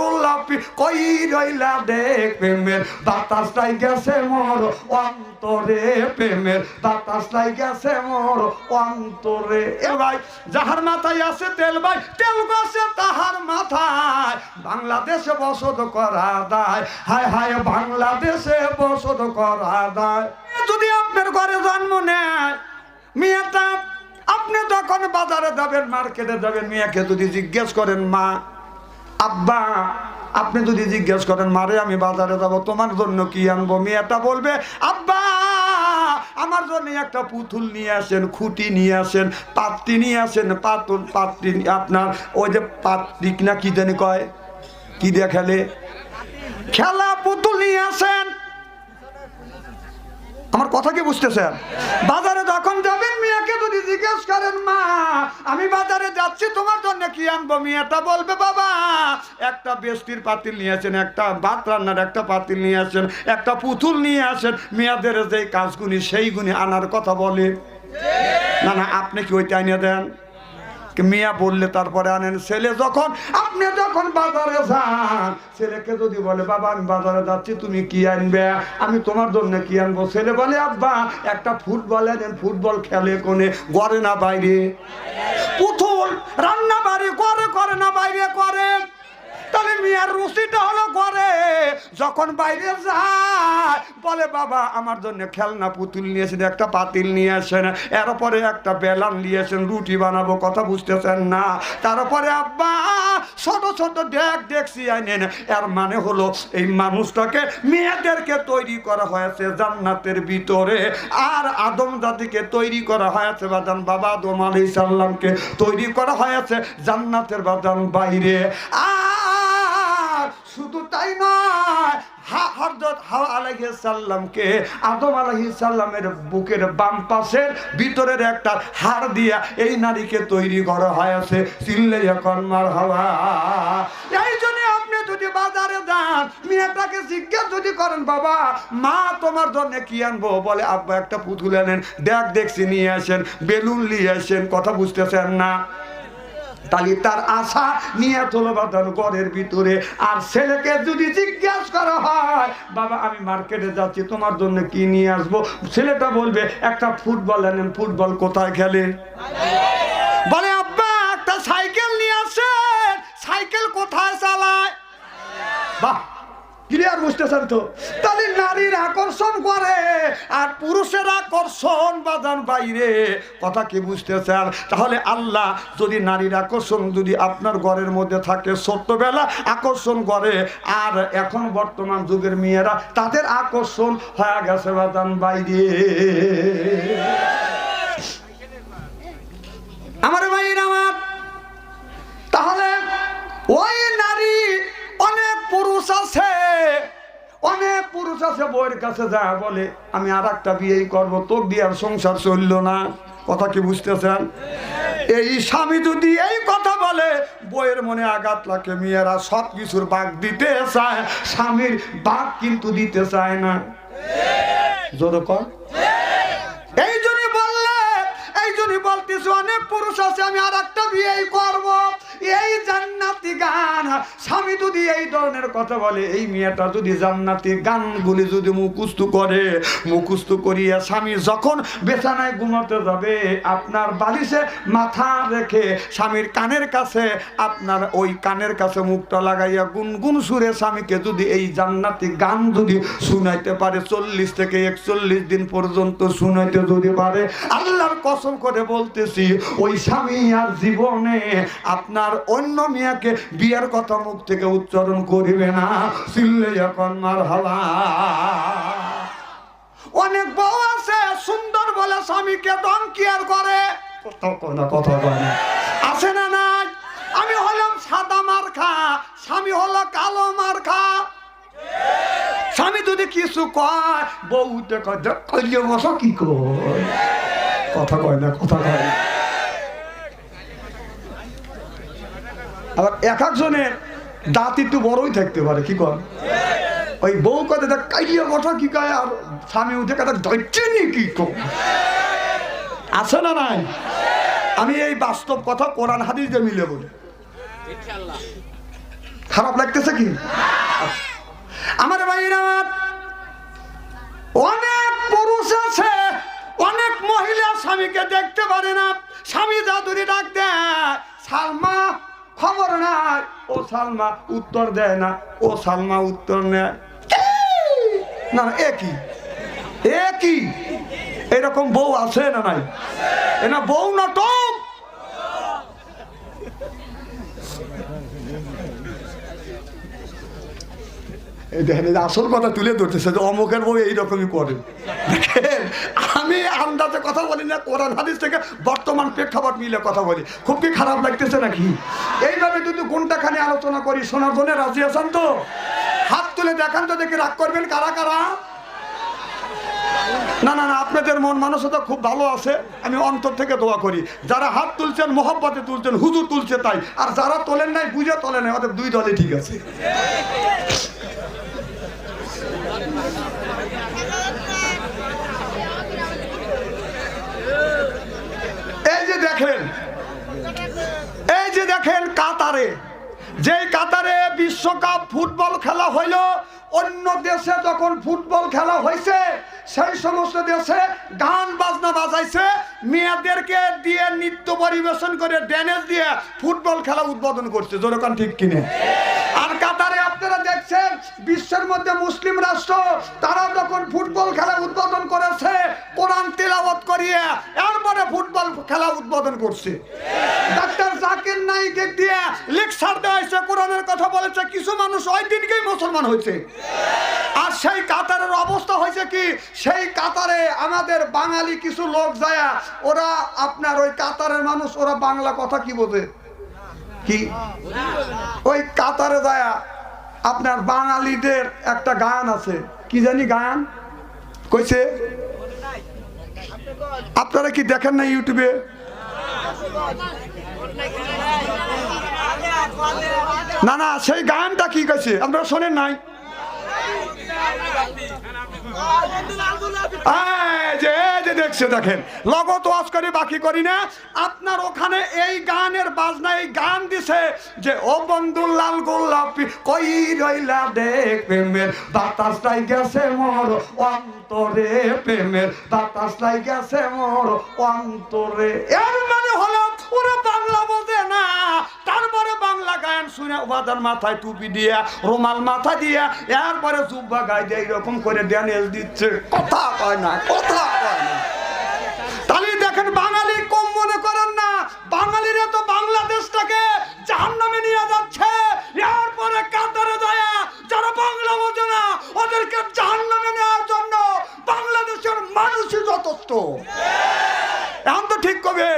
গোলাপি কই রইলা দেখ প্রেমের বাতাসটাই গেছে মোর অন্তরে প্রেমের। বাতাসটাই গেছে মোর অন্তরে। এ ভাই, যাহার মাথায় আছে তেল ভাই, তেল গেছে তাহার মাথায়। বাংলাদেশে বসত করা দায়। হায় হায়, বাংলাদেশে বসত করা দায়। যদি আপনার ঘরে জন্ম নেয়, মেয়েটা, আপনি যখন বাজারে যাবেন, মার্কেটে যাবেন, মেয়েকে যদি জিজ্ঞেস করেন, মা আব্বা, আপনি যদি জিজ্ঞেস করেন, মারে, আমি বাজারে যাব, তোমার জন্য কি আনব? মেয়েটা বলবে, আব্বা, আমার জন্য একটা পুতুল নিয়ে আসেন, খুঁটি নিয়ে আসেন, পাত্রি নিয়ে আসেন, পাতুল, পাত্রি, আপনার ওই যে পাত্রিক না কি জানি কয়? কি দিয়ে খেলে? খেলা পুতুল নিয়ে আসেন আমার কথা কি বুঝতেছেন? বাজারে যখন যাবেন, মিয়াকে যদি জিজ্ঞেস করেন, মা, আমি বাজারে যাচ্ছি, তোমার জন্য কি আনব? মিয়াটা বলবে, বাবা, একটা বেস্তির পাতিল নিয়ে আসেন, একটা ভাত রান্নার একটা পাতিল নিয়ে আসেন, একটা পুতুল নিয়ে আসেন। মেয়াদের যে কাজগুনি সেই গুণি আনার কথা বলে। না না, আপনি কি ওইটা এনে দেন? মিয়া বললে তারপরে আনেন ছেলে যখন, আপনি যখন বাজারে যান, ছেলেকে যদি বলে, বাবা, আমি বাজারে যাচ্ছি, তুমি কি আনবে? আমি তোমার জন্য কি আনব? ছেলে বলে, আব্বা, একটা ফুটবল আনেন, ফুটবল খেলে কোনে? গড়ে না বাইরে? পুতুল রান্না বাড়ি করে করে না বাইরে, করে। মিয়ার রুচিটা হলো ঘরে। যখন বাইরে যায়, বলে, বাবা, আমার জন্য খেলনা পুতুল নিয়েছেন একটা পাতিল নিয়ে আসেন। এরপরে একটা বেলান নিয়েছেন রুটি বানাবো, কথা বুঝতেছেন না। তারপরে আব্বা, ছোট ছোট ডেক ডেকসি আনেন এর মানে হলো, এই মানুষটাকে মেয়েদেরকে তৈরি করা হয়েছে জান্নাতের ভিতরে। আর আদম জাতিকে তৈরি করা হয়েছে বাদান বাবা আদম আলি সাল্লামকে তৈরি করা হয়েছে জান্নাতের বাদান বাইরে। আর শুধু তাই নয়, হা- হযরত হাওয়া আলাইহিস সাল্লামকে আদম আলাইহিস সাল্লামের বুকের বাম পাশের ভিতরের একটা হাড় দিয়া এই নারীকে তৈরি করা হয়েছে। চিল্লে এখন মার হাওয়া এই জন্য আপনি যদি বাজারে যান, মেয়েটাকে জিজ্ঞেস যদি করেন, বাবা, মা তোমার জন্য কি আনব? বলে, আব্বা, একটা পুতুল আনেন। দেখ, দেখছি, নিয়ে আসেন। বেলুন নিয়ে আসেন। কথা বুঝতেছেন না? তাহলে তার আশা নিয়ে তোলো বাঁধানো ঘরের ভিতরে। আর ছেলেকে যদি জিজ্ঞাসা করা হয়, বাবা, আমি মার্কেটে যাচ্ছি, তোমার জন্য কি নিয়ে আসব? ছেলেটা বলবে, একটা ফুটবল আনেন, ফুটবল কোথায় খেলে? বলে, আব্বা, একটা সাইকেল নিয়ে আসেন। সাইকেল কোথায় চালায়? বাহ, ক্লিয়ার বুঝতেছেন তো? তাহলে নারীর আকর্ষণ করে। আর পুরুষের আকর্ষণ বাজান বাইরে। কথা কি বুঝতেছেন? তাহলে আল্লাহ যদি নারীর আকর্ষণ যদি আপনার ঘরের মধ্যে থাকে ছোট্টবেলা আকর্ষণ করে, আর এখন বর্তমান যুগের মেয়েরা তাদের আকর্ষণ হয়ে গেছে বাজান বাইরে। আমার ভাইয়ের আছে বইয়ের কাছে যা বলে, আমি আর একটা বিয়েই করব। তোর দিয়ে আর সংসার চলল না। কথা কি বুঝতেছেন? এই স্বামী যদি এই কথা বলে বইয়ের মনে আঘাত লাগে, মেয়েরা সব কিছুর বাঘ দিতে চায়, স্বামীর বাঘ কিন্তু দিতে চায় না। জোর কর। এই জন্য বললে, এই জন্য বলতেছে, অনেক পুরুষ আছে, আমি আর একটা বিয়েই করব। এই জান্নাতি গান, স্বামী যদি এই ধরনের কথা বলে, এই মেয়েটা যদি জান্নাতি গানগুলি যদি মুখস্থ করে, মুখস্থ করিয়া স্বামী যখন বেছানায় ঘুমাতে যাবে, আপনার বালিশে মাথা রেখে স্বামীর কানের কাছে, আপনার ওই কানের কাছে মুখটা লাগাইয়া গুনগুন সুরে স্বামীকে যদি এই জান্নাতি গান যদি শুনাইতে পারে, চল্লিশ থেকে একচল্লিশ দিন পর্যন্ত শুনাইতে যদি পারে, আল্লাহর কসম করে বলতেছি, ওই স্বামী আর জীবনে আপনার অন্য মেয়েকে বিয়ের কথা মুখ থেকে উচ্চারণ করিবে না। চিল্লে এখন মার হালা। অনেক বউ আছে, সুন্দর বলে স্বামীকে ডন কেয়ার করে? কথা কয় না আছে না নাই? আমি হলাম সাদা মার্খা স্বামী হলো কালো মার্খা স্বামী যদি কিছু কয় বউতে কয় কইলে বসো, কি কয় কথা কয় না, কথা কয় না। আবার এক একজনের দাঁত একটু বড়ই থাকতে পারে, কি কর ওই বউ কথা দেখ, কাইলিয়া কথা কি কয়? আর স্বামী উঠে কথা ধরছে নি কি আছে না নাই? আমি এই বাস্তব কথা কোরআন হাদিস দিয়ে মিলে বলি। খারাপ লাগতেছে কি? আমার ভাইরা অনেক পুরুষ আছে, অনেক মহিলা স্বামীকে দেখতে পারে না। স্বামী জাদুরি ডাক দেয়, সালমা খবর নাই। ও সালমা উত্তর দেয় না ও সালমা উত্তর নেয়। না না, এ কি? এ কি? এরকম বউ আছে না নাই? এ না বউ নাটক দেখেন আসল কথা তুলে ধরতেছে যে অমুকের বউ এইরকমই করে। দেখেন আমি আন্দাজে কথা বলি না, কোরআন, হাদিস থেকে বর্তমান প্রেক্ষাপট মিলে কথা বলি। খুব কি খারাপ লাগতেছে নাকি? এইভাবে যদি কোনটাখানে আলোচনা করি শোনার জন্য রাজি আছেন তো? হাত তুলে দেখান তো দেখে রাগ করবেন কারা কারা। না না না, আপনাদের মন মানসতা খুব ভালো আছে, আমি অন্তর থেকে দোয়া করি। যারা হাত তুলছেন, মোহাব্বতে তুলছেন, হুজুর তুলছে তাই। আর যারা তোলেন নাই, বুঝে তোলেন ওদের দুই দলে ঠিক আছে এই যে দেখেন এই যে দেখেন কাতারে যেই কাতারে বিশ্বকাপ ফুটবল খেলা হইল, অন্য দেশে যখন ফুটবল খেলা হয়েছে সেই সমস্ত দেশে গান বাজনা বাজাইছে, মেয়েদেরকে দিয়ে নৃত্য পরিবেশন করে ড্যানেজ দিয়ে ফুটবল খেলা উদ্বোধন করছে। যেরকম ঠিক কিনে। আর কাতারে আপনারা দেখছেন, বিশ্বের মধ্যে মুসলিম রাষ্ট্র, তারা যখন ফুটবল খেলা উদ্বোধন করেছে, কোরআন তেলাওয়াত করিয়ে এরপরে ফুটবল খেলা উদ্বোধন করছে। ডাক্তার জাকির নাইকে দিয়ে লেকচার কোরআনের কথা বলেছে, কিছু মানুষ ওই দিনকেই মুসলমান হয়েছে। আর সেই কাতারের অবস্থা হয়েছে কি? সেই কাতারে আমাদের বাঙালি কিছু লোক যায়, ওরা আপনার ওই কাতারের মানুষ, ওরা বাংলা কথা কি বোঝে? কি? ওই কাতারে যায়, আপনার বাঙালিদের একটা গান আছে। কি জানি গান? কইছে? আপনারা কি দেখেন না ইউটিউবে? না না, সেই গানটা কি কইছে আপনারা শোনেন নাই? দেখছে, দেখেন। বাকি করি না। আপনার ওখানে এই গানের বাজনা, এই গান দিছে যে, ও গোলাপি, কই রইলা দেখ প্রেমের গেছে মোর অন্তরে প্রেমের বাতাসটাই গেছে অন্তরে। এর মানে হলো বাংলা না তারপরে গান শুনে উপাদান মাথায় টুপি দিয়া, রুমাল মাথা দিয়া, এরপরে জুব্বা গায়ে দিয়ে এইরকম করে ড্যানেল দিচ্ছে। কথা কয় না, কথা না। বাঙালি কম মনে করেন না, বাঙালিরা তো বাংলাদেশটাকে জাহান নামে নিয়ে যাচ্ছে। এরপরে কাতারে যারা বাংলা বোঝে না, ওদেরকে জাহান নামে নেওয়ার জন্য বাংলাদেশের মানুষই যথেষ্ট। এখন তো ঠিক কবে?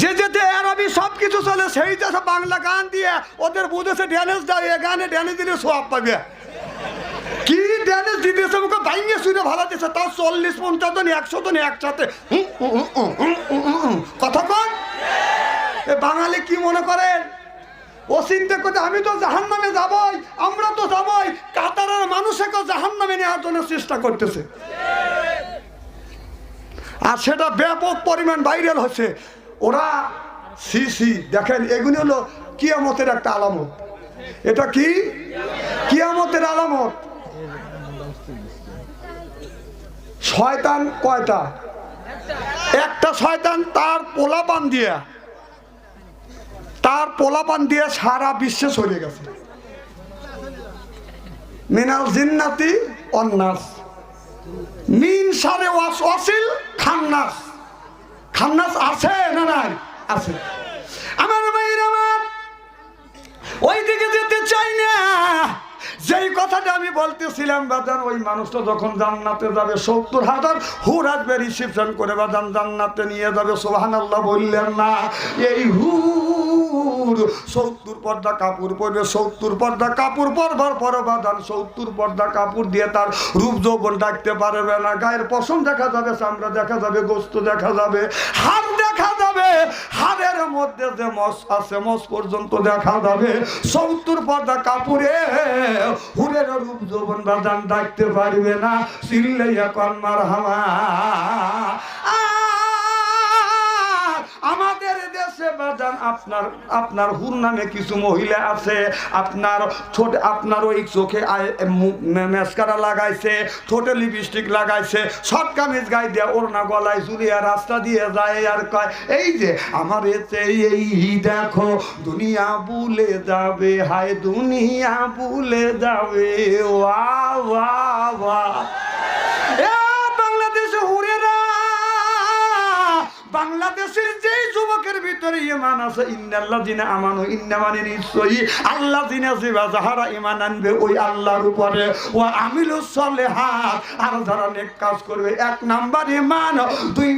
যে যেতে আরবি সব কিছু চলে, সেই দেশে বাংলা গান দিয়ে ওদের বুঝেছে ড্যানেস দাও এ গানে ড্যানেস দিলে সব পাবে। কি ড্যানেস দিতেছে মুখে? ভাইঙ্গে শুনে ভালো দিচ্ছে তাও চল্লিশ, পঞ্চাশ জন, একশো জন একসাথে। কথা কন। এ বাঙালি কি মনে করেন? ও চিন্তা করতে আমি তো জাহান নামে যাবই, আমরা তো যাবই। কাতারের মানুষকে জাহান নামে নেওয়ার জন্য চেষ্টা করতেছে। আর সেটা ব্যাপক পরিমাণ ভাইরাল হচ্ছে। ওরা, সি সি, দেখেন, এগুলি হলো কিয়ামতের একটা আলামত। এটা কি? কিয়ামতের আলামত। শয়তান কয়টা? একটা শয়তান তার পোলাপান দিয়া, তার পোলাপান দিয়ে সারা বিশ্বে চলে গেছে। মিনাল জিন্নাতি অন্নাস মিন সারে ওয়াস, ওয়াসিল খান্নাস খান্নাস আছে না না আছে। আমার ভাইয়ের আমার ওই দিকে যেতে চাই না। যেই কথাটা আমি বলতেছিলাম বাদান ওই মানুষটা যখন জান্নাতে যাবে, সত্তর হাজার হু আসবে রিসিপশন করে বাদান জান্নাতে নিয়ে যাবে সোহান আল্লাহ বললেন না। এই হুর সত্তর পর্দা কাপড় পরবে, সত্তর পর্দা কাপড় পরবার পর বাদান সত্তর পর্দা কাপড় দিয়ে তার রূপ যৌবন ডাকতে পারবে না। গায়ের পশম দেখা যাবে, চামড়া দেখা যাবে, গোস্ত দেখা যাবে হাত দেখা যাবে, হাড়ের মধ্যে যে মস আছে মস পর্যন্ত দেখা যাবে। সত্তর পর্দা কাপড়ে হুরের রূপ যৌবন বাদান ডাকতে পারবে না। চিল্লাইয়া কন্মার হামা বাদান আপনার আপনার হুর নামে কিছু মহিলা আছে, আপনার ছোট আপনার ওই চোখে মেসকারা লাগাইছে, ঠোঁটে লিপস্টিক লাগাইছে শর্ট কামিজ গায়ে দিয়ে ওড়না গলায় ঝুলিয়া রাস্তা দিয়ে যায় আর কয়, এই যে আমার এতে এই দেখো, দুনিয়া ভুলে যাবে, হায় দুনিয়া ভুলে যাবে বাংলাদেশে বাংলাদেশের আছে নিশ্চয়ই ইমান আনবে, ওই আর নেক কাজ করবে, এক নাম্বার ইমান দুই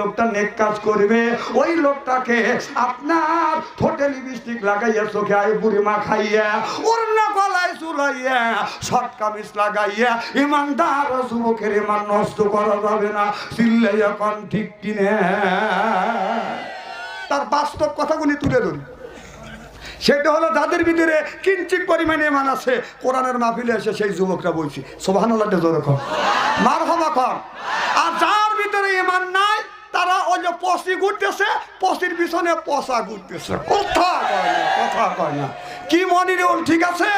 লোকটা নেক কাজ করবে, ওই লোকটাকে আপনার ঠোঁটে লিপস্টিক লাগাইয়া, চোখে আয় বুড়ি মা খাইয়া ওর না গলায় চুলাইয়া শর্ট কামিজ লাগাইয়া ইমানদার যুবকের ইমান নষ্ট করা যাবে না। চিল্লাইয়া কন ঠিক কিনে তার বাস্তব কথাগুলি তুলে ধরি। সেটা হলো যাদের ভিতরে কিঞ্চিত পরিমাণে ইমান আছে, কোরআনের মাহফিলে এসে সেই যুবকরা বলছি সোভান মার হবা কম। আর যার ভিতরে ইমান নাই, তারা ওই যে পশি ঘুরতেছে, পশির পিছনে পশা ঘুরতেছে। কথা কথা কয় না। কি মনির ঠিক আছে?